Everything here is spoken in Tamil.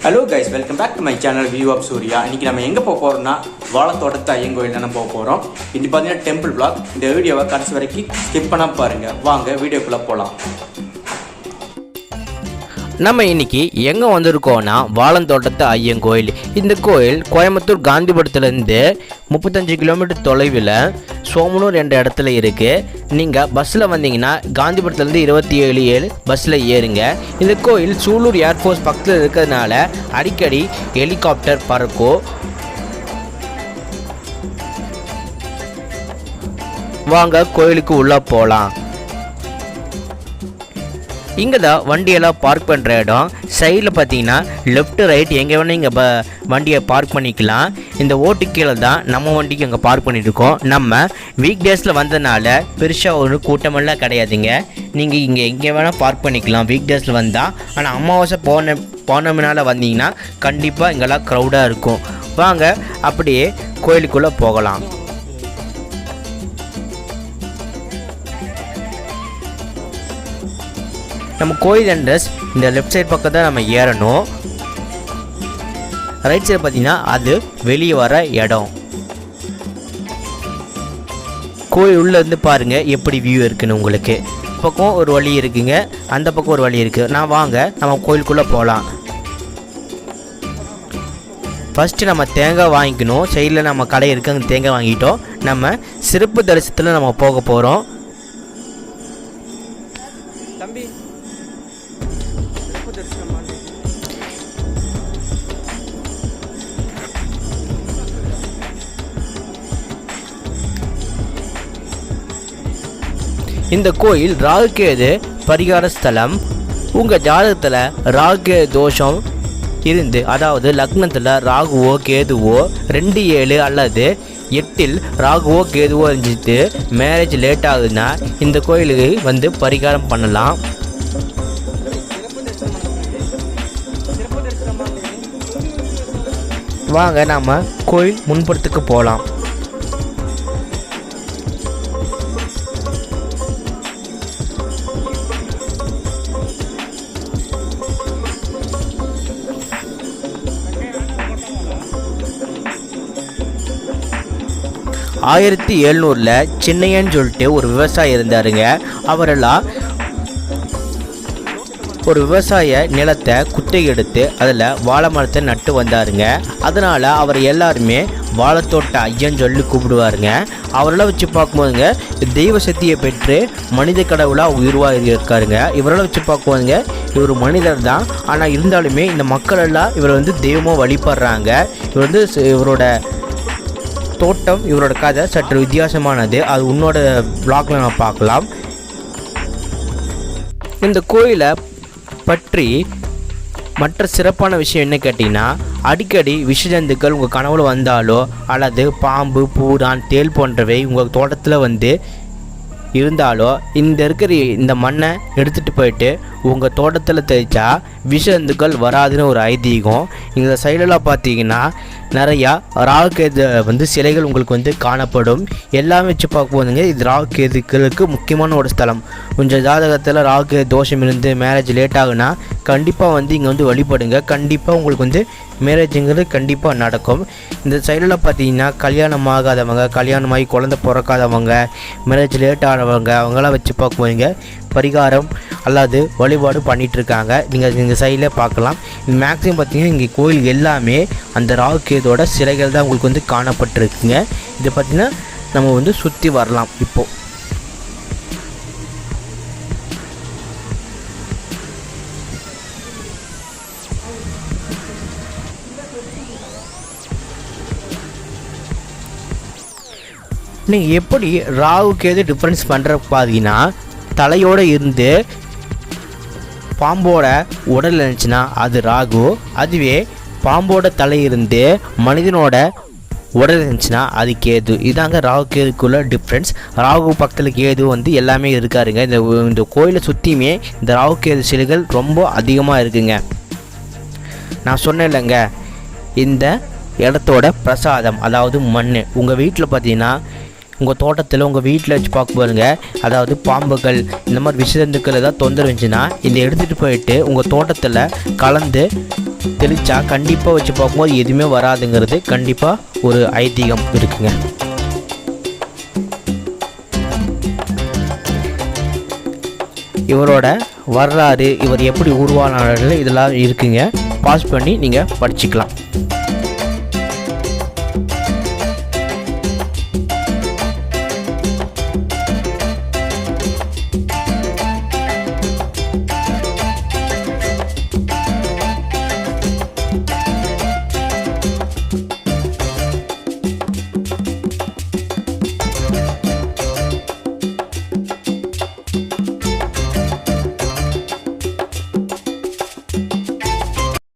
Hello guys welcome back to my channel view of Surya இன்னைக்கு நம்ம எங்கே போக போகிறோம்னா வாழத்தோட்டத்து ஐயங்கோயில் தானே போக போகிறோம் இது பார்த்தீங்கன்னா டெம்பிள் பிளாக் இந்த வீடியோவை கடைசி வரைக்கும் ஸ்கிப் பண்ணாம பாருங்கள் வாங்க வீடியோக்குள்ளே போகலாம் நம்ம இன்னைக்கு எங்கே வந்திருக்கோம்னா வாழந்தோட்டத்து ஐயன் கோயில். இந்த கோயில் கோயம்புத்தூர் காந்திபுரத்துலேருந்து முப்பத்தஞ்சு கிலோமீட்டர் தொலைவில் சோமனூர் என்ற இடத்துல இருக்குது நீங்கள் பஸ்ஸில் வந்தீங்கன்னா காந்திபுரத்துலேருந்து இருபத்தி ஏழு ஏழு பஸ்ஸில் ஏறுங்க. இந்த கோயில் சூலூர் ஏர்ஃபோர்ஸ் பக்கத்தில் இருக்கிறதுனால அடிக்கடி ஹெலிகாப்டர் பறக்கும் வாங்க கோயிலுக்கு உள்ளே போகலாம் இங்கே தான் வண்டியெல்லாம் பார்க் பண்ணுற இடம். சைடில் பார்த்தீங்கன்னா லெஃப்ட் ரைட் எங்கே வேணால் இங்கே ப வண்டியை பார்க் பண்ணிக்கலாம். இந்த ஓட்டு கீழே தான் நம்ம வண்டிக்கு அங்கே பார்க் பண்ணியிருக்கோம் நம்ம வீக் டேஸில் வந்ததுனால பெருசாக ஒரு கூட்டமெல்லாம் கிடையாதுங்க. நீங்கள் இங்கே எங்கே வேணால் பார்க் பண்ணிக்கலாம். வீக் டேஸில் வந்தால் ஆனால் அமாவாசை போன பௌர்ணமினால் வந்தீங்கன்னா கண்டிப்பாக இங்கெல்லாம் க்ரௌடாக இருக்கும். வாங்க அப்படியே கோயிலுக்குள்ளே போகலாம். நம்ம கோயில் என்ட்ரஸ் இந்த லெஃப்ட் சைடு பக்கம் தான் நம்ம ஏறணும். ரைட் சைடு பார்த்தீங்கன்னா அது வெளியே வர இடம். கோயில் உள்ளேருந்து பாருங்கள் எப்படி வியூ இருக்குன்னு உங்களுக்கு. பக்கம் ஒரு வழி இருக்குங்க அந்த பக்கம் ஒரு வழி இருக்குது நான் வாங்க நம்ம கோயிலுக்குள்ளே போகலாம் ஃபஸ்ட்டு நம்ம தேங்காய் வாங்கிக்கணும். சைடில் நம்ம கடை இருக்குது அங்கே தேங்காய் வாங்கிட்டோம். நம்ம சிறப்பு தரிசனத்தில் நம்ம போக போகிறோம் இந்த கோயில் ராகுகேது பரிகார ஸ்தலம். உங்கள் ஜாதகத்தில் ராகு தோஷம் இருந்து அதாவது லக்னத்தில் ராகுவோ கேதுவோ ரெண்டு ஏழு அல்லது எட்டில் ராகுவோ கேதுவோ இருந்துட்டு மேரேஜ் லேட் ஆகுதுன்னா இந்த கோயிலுக்கு வந்து பரிகாரம் பண்ணலாம். வாங்க நாம் கோயில் முன்புறத்துக்கு போகலாம் ஆயிரத்தி எழுநூறில் சின்னையன்னு சொல்லிட்டு ஒரு விவசாயி இருந்தாருங்க. அவரெல்லாம் ஒரு விவசாய நிலத்தை குத்தை எடுத்து அதில் வாழை மரத்தை நட்டு வந்தாருங்க. அதனால் அவர் எல்லாருமே வாழைத்தோட்ட ஐயன் சொல்லி கூப்பிடுவாருங்க. அவரெல்லாம் வச்சு பார்க்கும்போதுங்க தெய்வ சக்தியை பெற்று மனித கடவுளாக உயிர்வாக இருக்காருங்க. இவரெல்லாம் வச்சு பார்க்கும்போதுங்க இவர் மனிதர் தான். ஆனால் இருந்தாலுமே இந்த மக்கள் எல்லாம் இவரை வந்து தெய்வமாக வழிபடுறாங்க. இவர் வந்து இவரோட தோட்டம் இவரோட கதை சற்று வித்தியாசமானது. அது உன்னோட பிளாக்ல நம்ம பார்க்கலாம். இந்த கோயிலை பற்றி மற்ற சிறப்பான விஷயம் என்ன கேட்டிங்கன்னா அடிக்கடி விஷஜந்துக்கள் உங்கள் கனவுல வந்தாலோ அல்லது பாம்பு பூரான் தேல் போன்றவை உங்கள் தோட்டத்தில் வந்து இருந்தாலோ இந்த இருக்கிற இந்த மண்ணை எடுத்துகிட்டு போயிட்டு உங்கள் தோட்டத்தில் தெளித்தா விஷந்துக்கள் வராதுன்னு ஒரு ஐதீகம். இந்த சைடெல்லாம் பார்த்தீங்கன்னா நிறையா ராகுகேது வந்து சிலைகள் உங்களுக்கு வந்து காணப்படும். எல்லாமே வச்சு பார்க்கும்போதுங்க இது ராகுகேதுக்களுக்கு முக்கியமான ஒரு ஸ்தலம். கொஞ்சம் ஜாதகத்தில் ராகு தோஷம் இருந்து மேரேஜ் லேட் ஆகுனா கண்டிப்பாக வந்து இங்கே வந்து வழிபடுங்க. கண்டிப்பாக உங்களுக்கு வந்து மேரேஜுங்கிறது கண்டிப்பாக நடக்கும். இந்த சைடில் பார்த்தீங்கன்னா கல்யாணம் ஆகாதவங்க கல்யாணமாகி குழந்தை பிறக்காதவங்க மேரேஜ் லேட் ஆனவங்க அவங்களாம் வச்சு பார்க்கும்போதுங்க பரிகாரம் அல்லாது வழிபாடு பண்ணிகிட்டு இருக்காங்க நீங்கள் இந்த சைடில் பார்க்கலாம். மேக்ஸிமம் பார்த்தீங்கன்னா இங்கே கோயில் எல்லாமே அந்த ராகுகேதோட சிலைகள் தான் உங்களுக்கு வந்து காணப்பட்டிருக்குங்க. இது பார்த்திங்கன்னா நம்ம வந்து சுற்றி வரலாம். இப்போது நீங்கள் எப்படி ராகுக்கு எது டிஃப்ரென்ஸ் பண்ணுற பார்த்தீங்கன்னா தலையோடு இருந்து பாம்போட உடல் இருந்துச்சுன்னா அது ராகு. அதுவே பாம்போட தலை இருந்து மனிதனோட உடல் இருந்துச்சுன்னா அது கேது. இதாங்க ராகு கேதுக்குள்ள டிஃப்ரென்ஸ் ராகு பக்கத்தில் கேது வந்து எல்லாமே இருக்காருங்க. இந்த இந்த கோயிலை சுற்றியுமே இந்த ராகு கேது சிலைகள் ரொம்ப அதிகமாக இருக்குங்க. நான் சொன்னேன் இல்லைங்க இந்த இடத்தோட பிரசாதம் அதாவது மண் உங்கள் வீட்டில் பார்த்தீங்கன்னா உங்கள் தோட்டத்தில் உங்கள் வீட்டில் வச்சு பார்க்க பாருங்க. அதாவது பாம்புகள் இந்த மாதிரி விஷந்துக்கள் ஏதாவது தொந்தரவு இருந்துச்சுன்னா இதை எடுத்துகிட்டு போயிட்டு உங்கள் தோட்டத்தில் கலந்து தெளித்தா கண்டிப்பாக வச்சு பார்க்கும்போது எதுவுமே வராதுங்கிறது கண்டிப்பாக ஒரு ஐதீகம் இருக்குங்க. இவரோட வரலாறு இவர் எப்படி உருவானார்கள் இதெல்லாம் இருக்குங்க. பாஸ் பண்ணி நீங்கள் படிச்சுக்கலாம்.